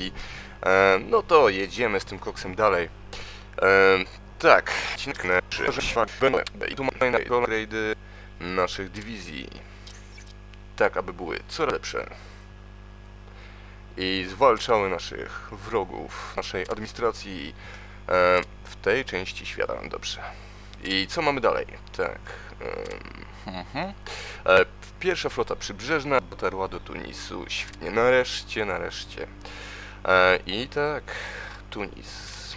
E, no to jedziemy z tym koksem dalej. E, tak, odcinek na i tu mamy upgrade'y naszych dywizji. Tak, aby były coraz lepsze. I zwalczały naszych wrogów, naszej administracji e, w tej części świata. Dobrze. I co mamy dalej? Tak. mhm. E, Pierwsza flota przybrzeżna dotarła do Tunisu. Świetnie, nareszcie, nareszcie. E, I tak, Tunis.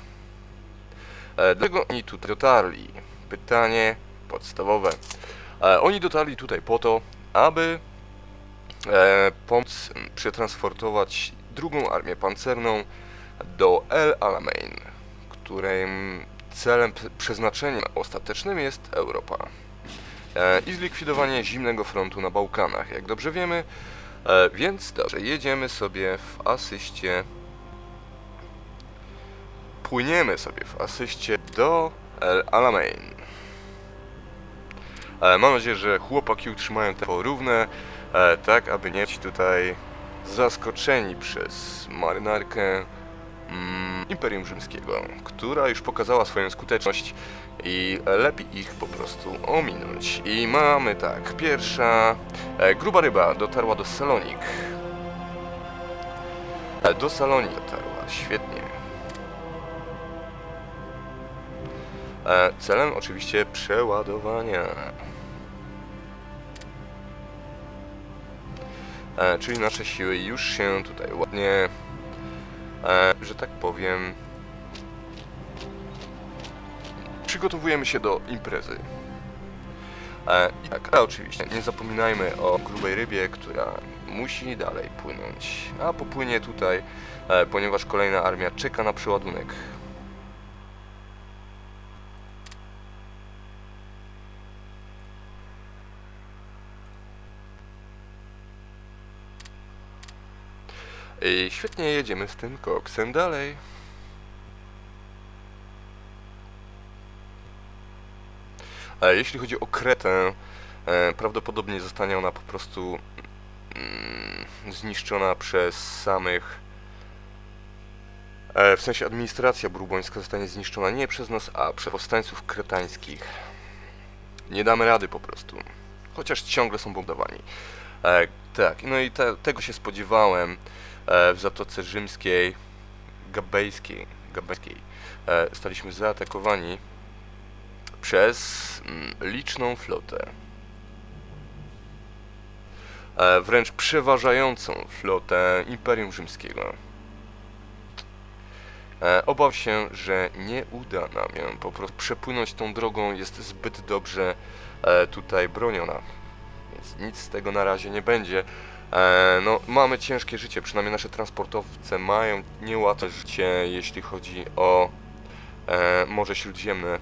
E, dlaczego oni tutaj dotarli? Pytanie podstawowe. E, oni dotarli tutaj po to, aby pomóc m, przetransportować drugą armię pancerną do El Alamein, którym celem, przeznaczeniem ostatecznym jest Europa i zlikwidowanie zimnego frontu na Bałkanach, jak dobrze wiemy. Więc dobrze, jedziemy sobie w asyście. Płyniemy sobie w asyście do El Alamein. E, mam nadzieję, że chłopaki utrzymają tempo równe, e, tak aby nie być tutaj zaskoczeni przez marynarkę mm, Imperium Rzymskiego, która już pokazała swoją skuteczność i lepiej ich po prostu ominąć. I mamy tak, pierwsza e, gruba ryba dotarła do Salonik. E, do Salonik dotarła, świetnie. Celem oczywiście przeładowania. E, czyli nasze siły już się tutaj ładnie, e, że tak powiem, przygotowujemy się do imprezy. E, I tak, ale oczywiście nie zapominajmy o grubej rybie, która musi dalej płynąć. A popłynie tutaj, e, ponieważ kolejna armia czeka na przeładunek. I świetnie jedziemy z tym koksem dalej. E, Jeśli chodzi o Kretę, e, prawdopodobnie zostanie ona po prostu mm, zniszczona przez samych. e, W sensie administracja brubońska zostanie zniszczona nie przez nas, a przez powstańców kretańskich. Nie damy rady po prostu. Chociaż ciągle są bombardowani. E, tak, no i te, tego się spodziewałem e, w Zatoce Rzymskiej, Gabejskiej, Gabejskiej. E, staliśmy zaatakowani przez mm, liczną flotę. E, wręcz przeważającą flotę Imperium Rzymskiego. E, obaw się, że nie uda nam ją po prostu przepłynąć tą drogą, jest zbyt dobrze e, tutaj broniona. Więc nic z tego na razie nie będzie. E, no, mamy ciężkie życie, przynajmniej nasze transportowce mają niełatwe życie, jeśli chodzi o e, Morze Śródziemne.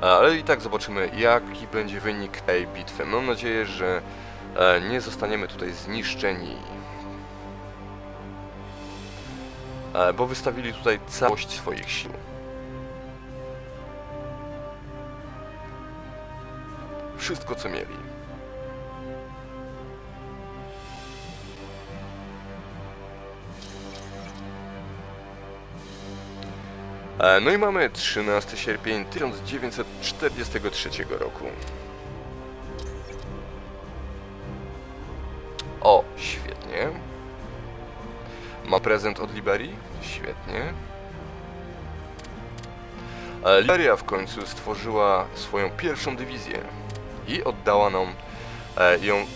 Ale i tak zobaczymy, jaki będzie wynik tej bitwy. Mam nadzieję, że e, nie zostaniemy tutaj zniszczeni. E, bo wystawili tutaj całość swoich sił. Wszystko, co mieli. E, No i mamy 13 sierpień 1943 roku. O, świetnie. Ma prezent od Liberii? Świetnie. E, Liberia w końcu stworzyła swoją pierwszą dywizję i oddała nam e, ją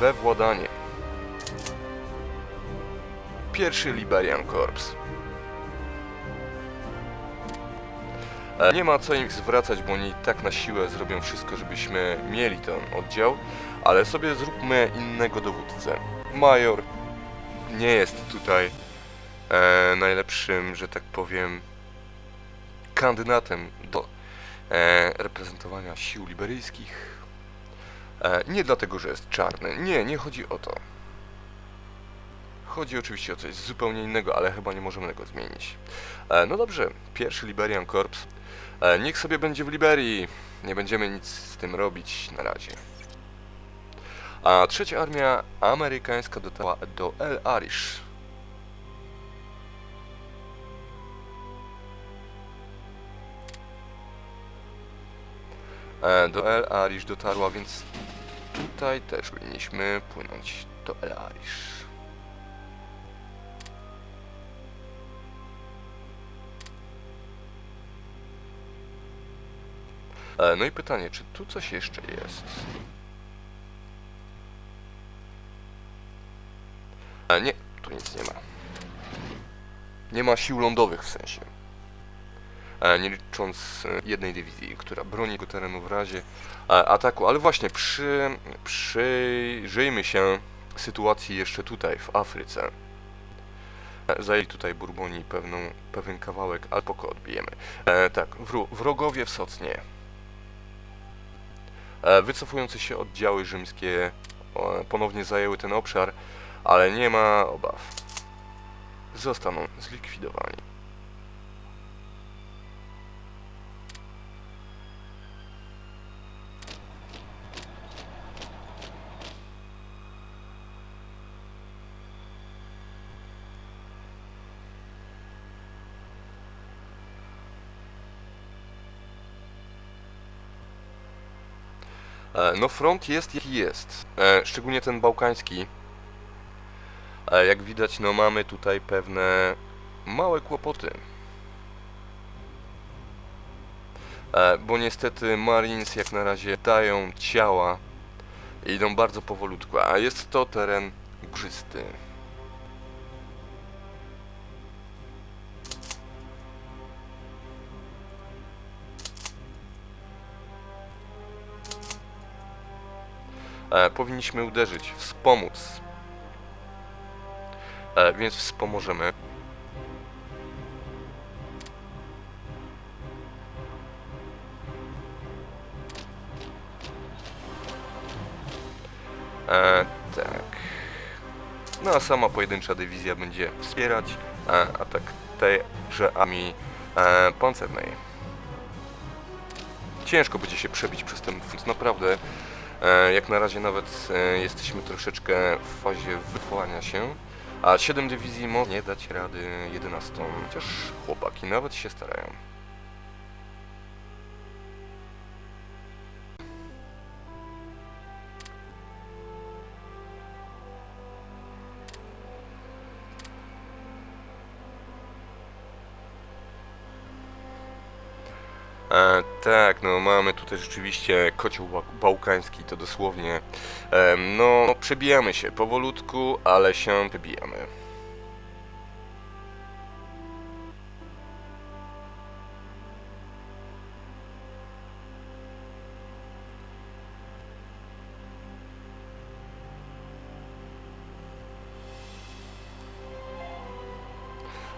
we władanie. Pierwszy Liberian Corps. E, Nie ma co im zwracać, bo oni tak na siłę zrobią wszystko, żebyśmy mieli ten oddział, ale sobie zróbmy innego dowódcę. Major nie jest tutaj e, najlepszym, że tak powiem, kandydatem do e, reprezentowania sił liberyjskich. E, nie dlatego, że jest czarny. Nie, nie chodzi o to. Chodzi oczywiście o coś zupełnie innego, ale chyba nie możemy tego zmienić. E, no dobrze, pierwszy Liberian Corps E, niech sobie będzie w Liberii. Nie będziemy nic z tym robić na razie. A trzecia armia amerykańska dotarła do El Arish. Do El Arish dotarła, więc tutaj też powinniśmy płynąć do El Arish. E, No i pytanie, czy tu coś jeszcze jest? E, nie, tu nic nie ma. Nie ma sił lądowych w sensie. E, nie licząc e, jednej dywizji, która broni go terenu w razie e, ataku. Ale właśnie, przy, przyjrzyjmy się sytuacji jeszcze tutaj, w Afryce. Zajęli tutaj Burbonii pewną, pewien kawałek, ale poko odbijemy. E, tak, wrogowie w Socnie. E, Wycofujące się oddziały rzymskie ponownie zajęły ten obszar, ale nie ma obaw. Zostaną zlikwidowani. No front jest jaki jest, e, szczególnie ten bałkański. Jak widać, no mamy tutaj pewne małe kłopoty. E, Bo niestety Marines jak na razie dają ciała i idą bardzo powolutku, a jest to teren górzysty. E, powinniśmy uderzyć, wspomóc. E, więc wspomożemy. E, tak. No a sama pojedyncza dywizja będzie wspierać e, atak tejże armii e, pancernej. Ciężko będzie się przebić przez ten front, naprawdę. E, Jak na razie nawet e, jesteśmy troszeczkę w fazie wywołania się, a 7 dywizji może nie dać rady 11, chociaż chłopaki nawet się starają. Tak, no mamy tutaj rzeczywiście kocioł ba- bałkański, to dosłownie. no, przebijamy się powolutku, ale się przebijamy.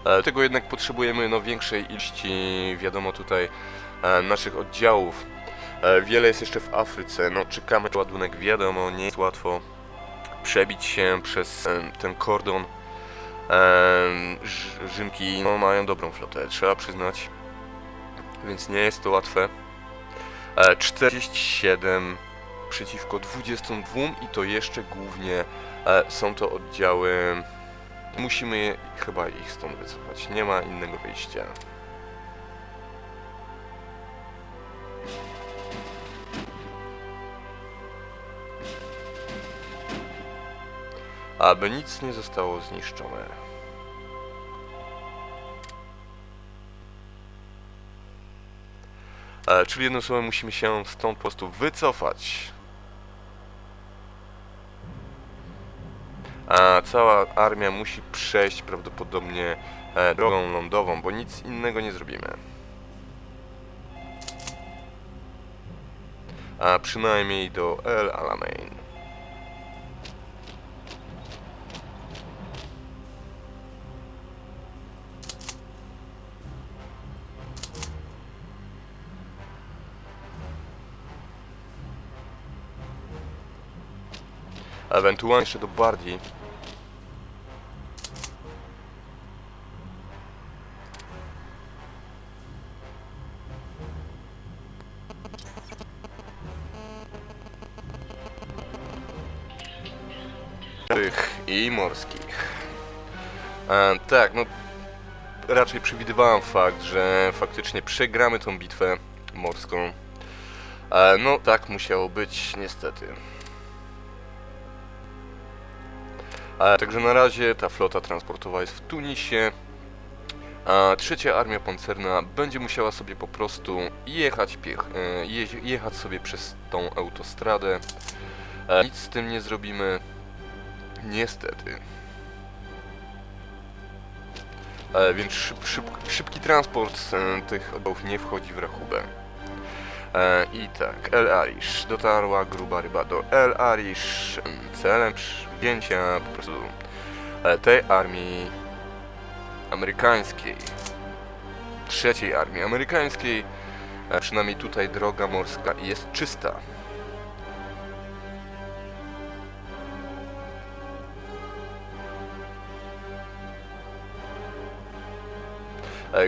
E, Tego jednak potrzebujemy no, większej ilości, wiadomo tutaj, naszych oddziałów. E, Wiele jest jeszcze w Afryce, no czekamy ładunek, wiadomo, nie jest łatwo przebić się przez e, ten kordon. E, Rzymki no, mają dobrą flotę, trzeba przyznać, więc nie jest to łatwe. E, 47 przeciwko 22 i to jeszcze głównie e, są to oddziały Musimy chyba ich stąd wycofać. Nie ma innego wyjścia. Aby nic nie zostało zniszczone. E, czyli jednym słowem musimy się stąd po prostu wycofać. a cała armia musi przejść prawdopodobnie e, drogą lądową, bo nic innego nie zrobimy. A przynajmniej do El Alamein. Ewentualnie jeszcze do Bardi. i morskich. E, tak, no raczej przewidywałem fakt, że faktycznie przegramy tą bitwę morską. E, no tak musiało być niestety. Także na razie ta flota transportowa jest w Tunisie. A trzecia armia pancerna będzie musiała sobie po prostu jechać, piech, e, je, jechać sobie przez tą autostradę. E, nic z tym nie zrobimy. Niestety. E, więc szyb, szyb, szybki transport tych oddziałów nie wchodzi w rachubę. E, I tak, El Arish. Dotarła gruba ryba do El Arish. em, Celem przyjęcia po prostu e, tej armii amerykańskiej. Trzeciej armii amerykańskiej. E, przynajmniej tutaj droga morska jest czysta.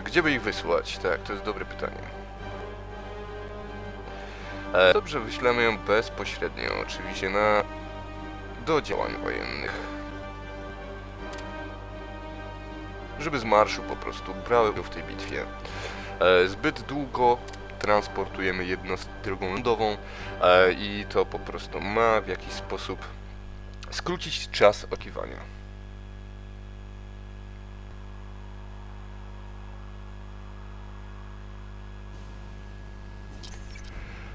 Gdzie by ich wysłać? Tak, to jest dobre pytanie. E, Dobrze, wyślemy ją bezpośrednio, oczywiście na... do działań wojennych. Żeby z marszu po prostu brały w tej bitwie. E, Zbyt długo transportujemy jednostkę drogą lądową e, i to po prostu ma w jakiś sposób skrócić czas oczekiwania.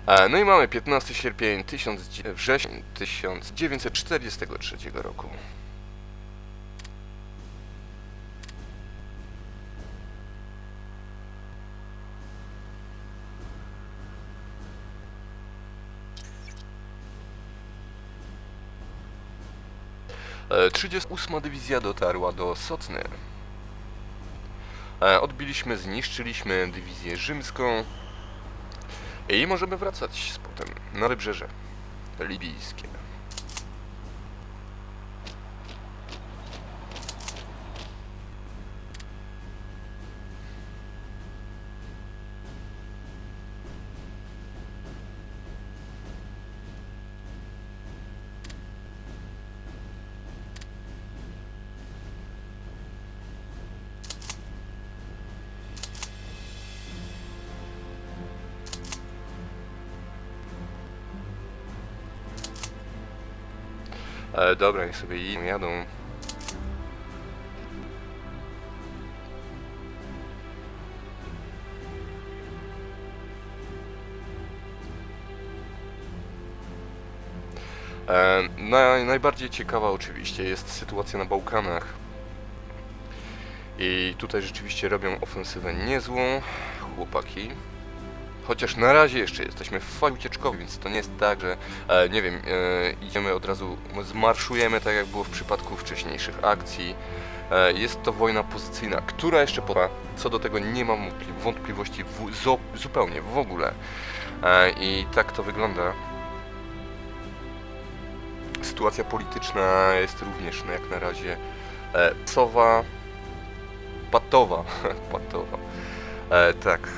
No i mamy 15 sierpień 1000, wrzesień 1943 roku. E, 38 dywizja dotarła do Sotny. E, Odbiliśmy, zniszczyliśmy dywizję rzymską, i możemy wracać z potem na wybrzeże libijskie. Dobra, niech sobie i- jadą. E, naj, najbardziej ciekawa oczywiście jest sytuacja na Bałkanach. I tutaj rzeczywiście robią ofensywę niezłą chłopaki. Chociaż na razie jeszcze jesteśmy w fazie ucieczkowej, więc to nie jest tak, że e, nie wiem, e, idziemy od razu, zmarszujemy tak jak było w przypadku wcześniejszych akcji. E, jest to wojna pozycyjna, która jeszcze potrwa. Co do tego nie mam wątpli- wątpliwości w, zo, zupełnie, w ogóle. E, I tak to wygląda. Sytuacja polityczna jest również no, jak na razie e, psowa, patowa, patowa. E, tak,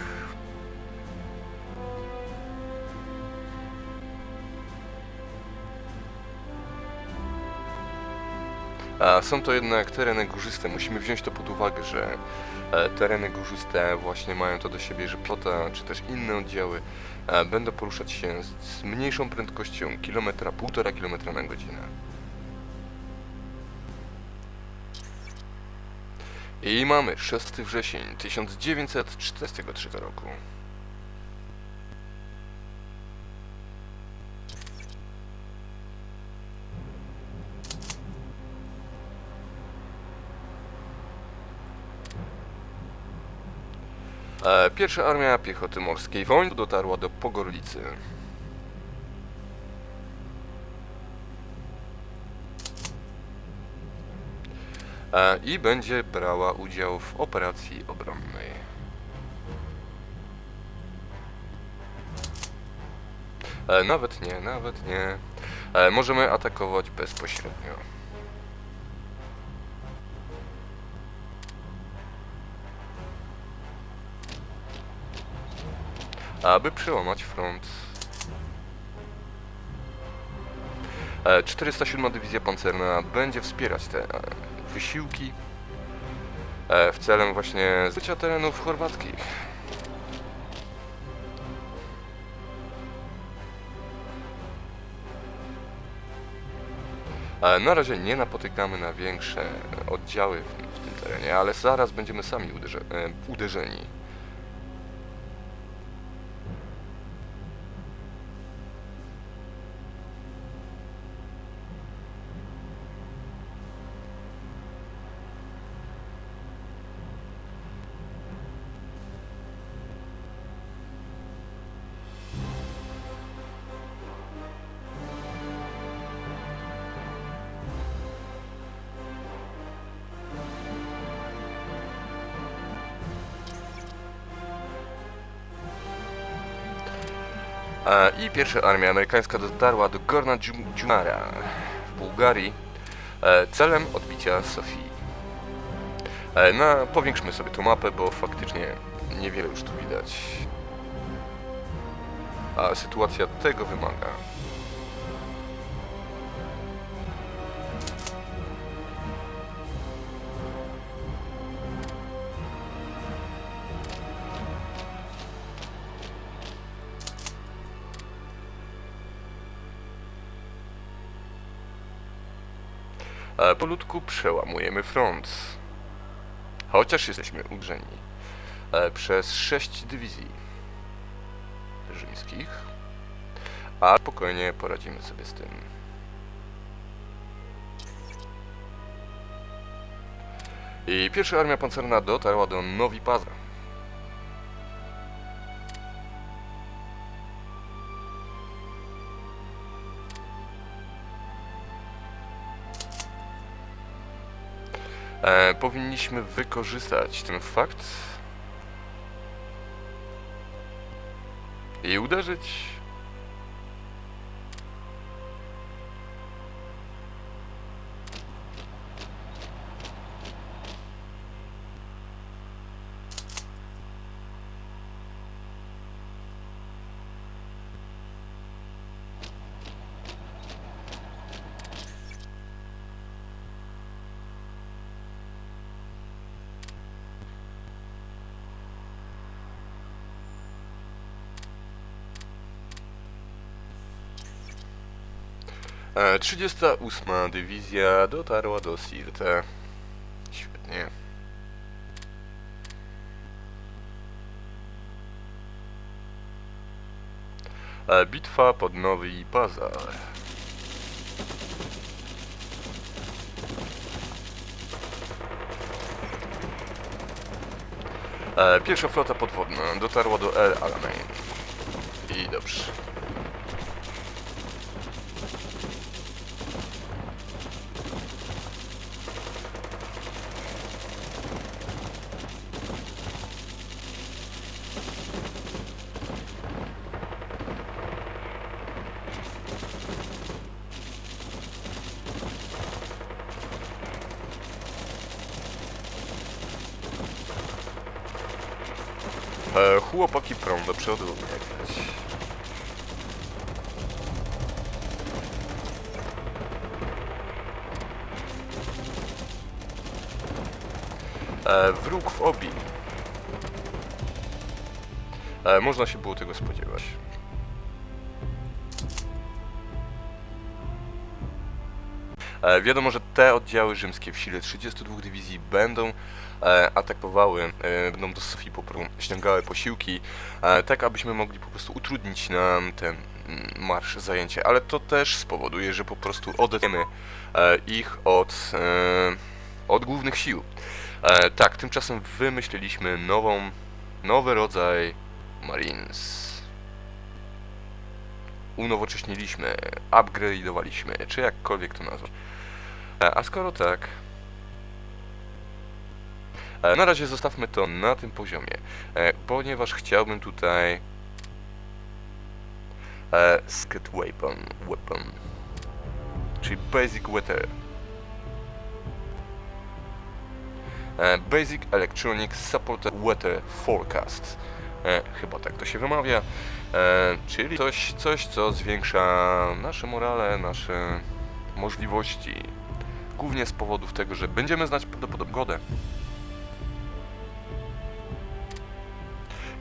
są to jednak tereny górzyste. Musimy wziąć to pod uwagę, że e, tereny górzyste właśnie mają to do siebie, że piota czy też inne oddziały e, będą poruszać się z, mniejszą prędkością kilometra, półtora kilometra na godzinę. I mamy 6 wrzesień 1943 roku. Pierwsza Armia Piechoty Morskiej Wojny dotarła do Pogorlicy. E, I będzie brała udział w operacji obronnej. E, Nawet nie, nawet nie. E, Możemy atakować bezpośrednio. Aby przełamać front. E, 407 Dywizja Pancerna będzie wspierać te e, wysiłki e, w celem właśnie zbycia terenów chorwackich. E, Na razie nie napotykamy na większe oddziały w, tym terenie, ale zaraz będziemy sami uderze, e, uderzeni. I pierwsza armia amerykańska dotarła do Gorna Dżum- Dżumara w Bułgarii e, celem odbicia Sofii. E, No, powiększmy sobie tą mapę, bo faktycznie niewiele już tu widać. A sytuacja tego wymaga. Polutku przełamujemy front. Chociaż jesteśmy ugrzeni e, przez sześć dywizji rzymskich, a spokojnie poradzimy sobie z tym. I pierwsza armia pancerna dotarła do Nowi Pazar. Powinniśmy wykorzystać ten fakt i uderzyć. 38 dywizja dotarła do Sirte. Świetnie. E, Bitwa pod Nowy Pazar. E, Pierwsza flota podwodna dotarła do El Alamein. I dobrze. E, chłopaki prą do przodu, jak widać. E, wróg w obi. E, można się było tego spodziewać. Wiadomo, że te oddziały rzymskie w sile 32 dywizji będą e, atakowały, e, będą do Sofii po prostu ściągały posiłki, e, tak abyśmy mogli po prostu utrudnić nam ten mm, marsz zajęcie, ale to też spowoduje, że po prostu odetniemy e, ich od, e, od głównych sił. E, tak, tymczasem wymyśliliśmy nową, nowy rodzaj Marines. Unowocześniliśmy, upgrade'owaliśmy, czy jakkolwiek to nazwać. E, A skoro tak, e, na razie zostawmy to na tym poziomie, e, ponieważ chciałbym tutaj Skid Weapon, weapon, czyli Basic Weather. Basic Electronic Supported Weather Forecast. E, chyba tak to się wymawia. E, czyli coś, coś, co zwiększa nasze morale, nasze możliwości. Głównie z powodów tego, że będziemy znać prawdopodobną godę.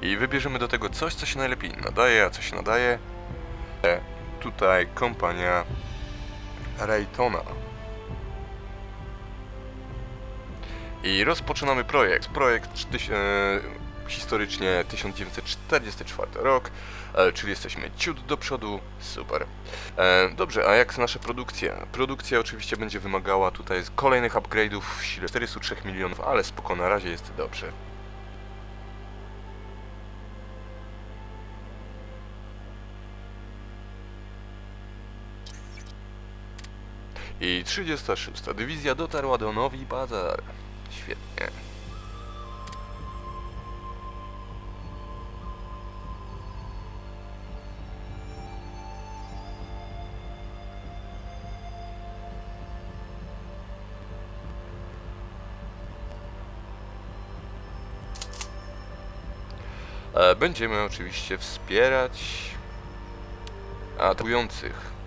I wybierzemy do tego coś, co się najlepiej nadaje, a co się nadaje. E, Tutaj kompania Raytona. I rozpoczynamy projekt. Projekt tyś, e, historycznie 1944 rok, e, czyli jesteśmy ciut do przodu, super. E, dobrze, a jak nasza produkcja? Produkcja oczywiście będzie wymagała tutaj kolejnych upgrade'ów w sile 403 milionów, ale spoko, na razie jest dobrze. I 36. Dywizja dotarła do Nowy Bazar. Będziemy oczywiście wspierać atakujących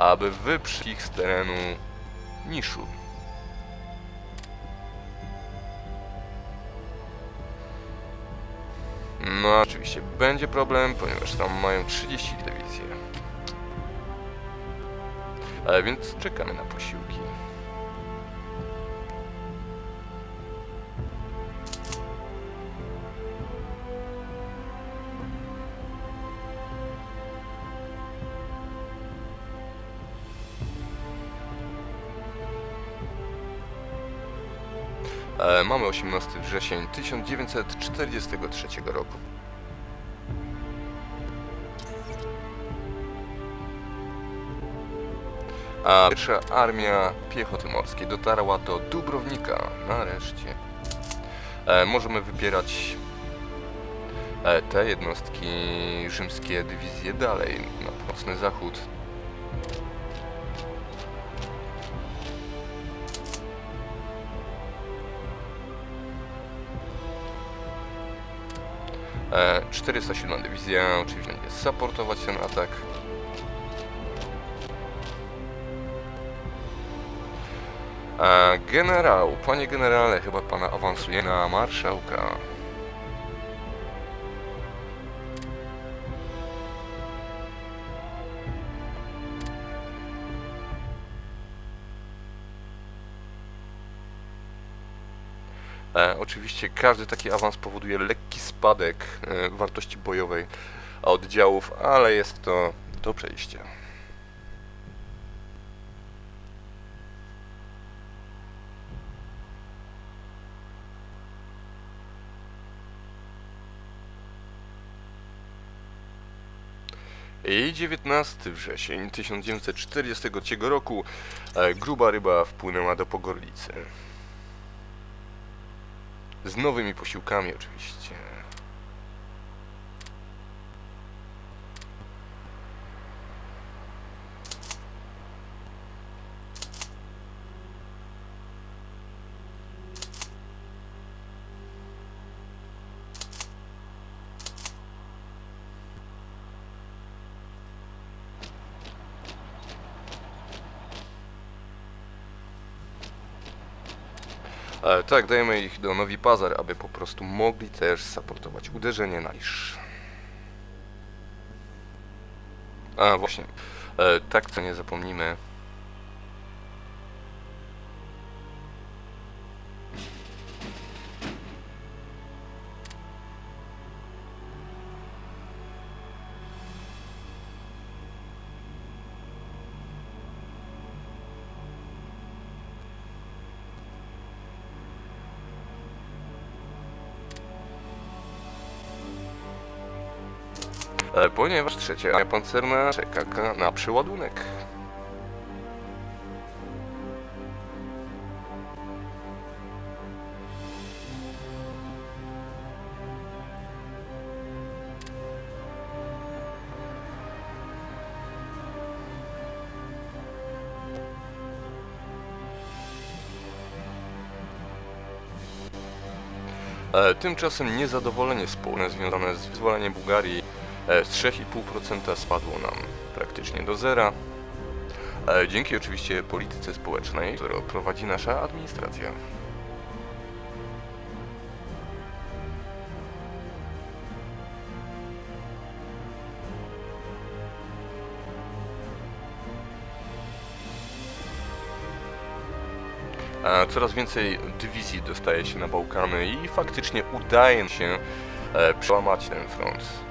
aby wyprzeć ich z terenu niszu. No oczywiście będzie problem, ponieważ tam mają 30 dywizje. E, więc czekamy na posiłki. Mamy 18 wrzesień 1943 roku. A pierwsza armia piechoty morskiej dotarła do Dubrownika. Nareszcie. E, możemy wybierać e, te jednostki rzymskie dywizje dalej na północny zachód. 407 dywizja oczywiście będzie supportować ten atak. E, generał, panie generale, chyba pana awansuje na marszałka. Oczywiście każdy taki awans powoduje lekki spadek e, wartości bojowej oddziałów, ale jest to do przejścia. I 19 wrzesień 1943 roku e, gruba ryba wpłynęła do Pogorlicy. Z nowymi posiłkami oczywiście. E, tak, dajemy ich do Nowi Pazar, aby po prostu mogli też supportować uderzenie na lisz. A, właśnie. E, tak, co nie zapomnimy. Ponieważ trzecia armia pancerna czeka ka- na przeładunek. E, Tymczasem niezadowolenie społeczne związane z wyzwoleniem Bułgarii E, Z 3,5% spadło nam praktycznie do zera. E, Dzięki oczywiście polityce społecznej, którą prowadzi nasza administracja. E, Coraz więcej dywizji dostaje się na Bałkany i faktycznie udaje się e, przełamać ten front.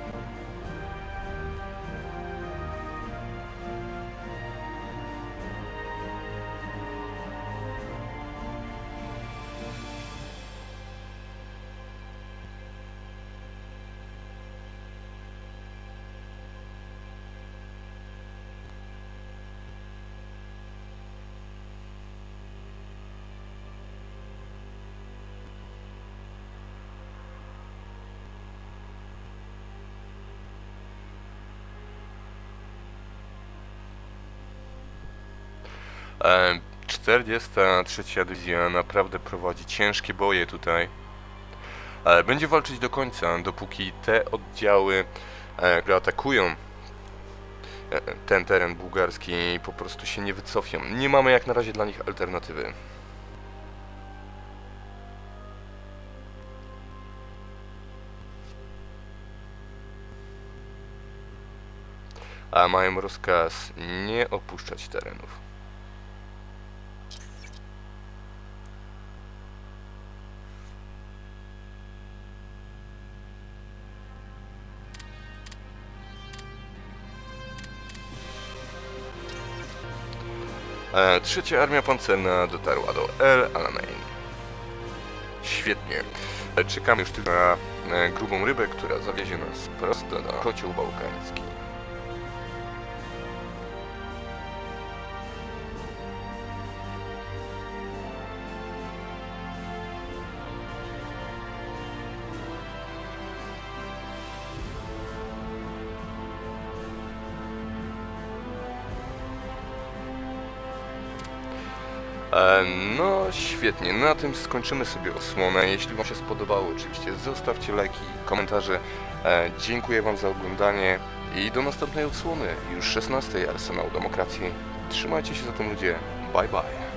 43 Dywizja naprawdę prowadzi ciężkie boje tutaj. E, Będzie walczyć do końca, dopóki te oddziały, e, które atakują e, ten teren bułgarski, po prostu się nie wycofią. Nie mamy jak na razie dla nich alternatywy. A mają rozkaz nie opuszczać terenów. E, Trzecia armia pancerna dotarła do El Alamein. Świetnie. E, Czekamy już tylko na e, grubą rybę, która zawiezie nas prosto do kocioł bałkański. No świetnie, na tym skończymy sobie osłonę. Jeśli Wam się spodobało, oczywiście zostawcie lajki, komentarze. E, Dziękuję Wam za oglądanie i do następnej odsłony, już 16 Arsenał Demokracji. Trzymajcie się zatem ludzie, bye bye.